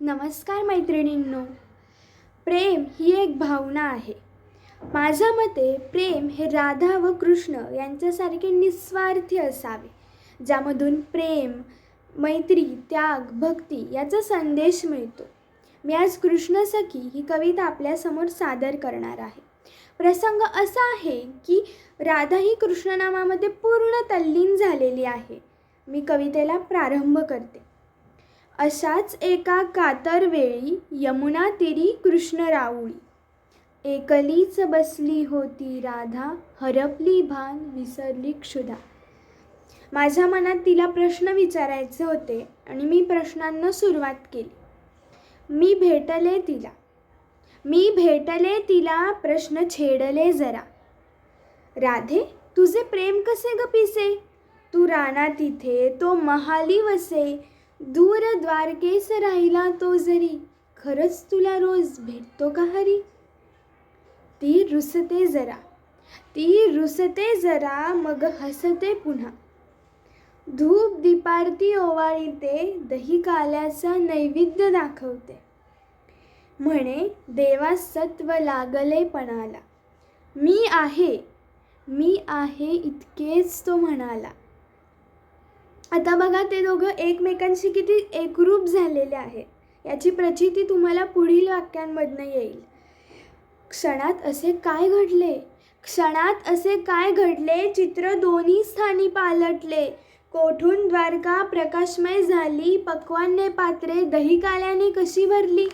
नमस्कार मैत्रिणींनो. प्रेम ही एक भावना आहे. माझ्या मते प्रेम हे राधा व कृष्ण यांच्यासारखे निस्वार्थी असावे ज्यामधून प्रेम मैत्री त्याग भक्ती याचा संदेश मिळतो. मी आज कृष्ण सखी ही कविता आपल्यासमोर सादर करणार आहे. प्रसंग असा आहे की राधा ही कृष्णनामामध्ये पूर्ण तल्लीन झालेली आहे. मी कवितेला प्रारंभ करते. अशाच एका कातर वेळी यमुना तिरी कृष्ण राऊळी. एकलीच बसली होती राधा हरपली भान विसरली क्षुधा. माझ्या मनात तिला प्रश्न विचारायचे होते आणि मी प्रश्नांना सुरुवात केली. मी भेटले तिला. मी भेटले तिला प्रश्न छेडले जरा. राधे तुझे प्रेम कसे ग पिसे तू राणा तिथे तो महाली वसे. दूर द्वारकेस राहिला तो जरी खरंच तुला रोज भेटतो का हरी? ती रुसते जरा ती रुसते जरा मग हसते पुन्हा. धूप दीपारती ओवाळीते दही काल्याचा नैवेद्य दाखवते. म्हणे देवा सत्व लागले पणाला. मी आहे मी आहे इतकेच तो म्हणाला. आता बघा ते दोघं एकमेकांशी किती एकरूप झालेले आहे याची प्रचिती तुम्हाला पुढील वाक्यांमधनं येईल. क्षणात असे काय घडले? क्षणात असे काय घडले? चित्र दोन्ही स्थानी पालटले. कोठून द्वारका प्रकाशमय झाली? पक्वान्य पात्रे दहीकाल्याने कशी भरली?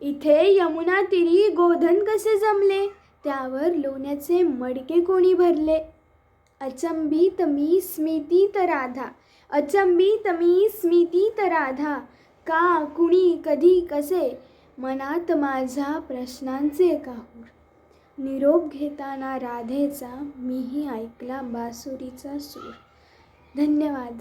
इथे यमुना तिरी गोधन कसे जमले? त्यावर लोण्याचे मडके कोणी भरले? अचंबित मी स्मितीत राधा. अचंबित मी स्मितीत राधा. का कुणी कधी कसे? मनात माझ्या प्रश्नांचे काहूर. निरोप घेताना राधेचा मीही ऐकला बासुरीचा सूर. धन्यवाद.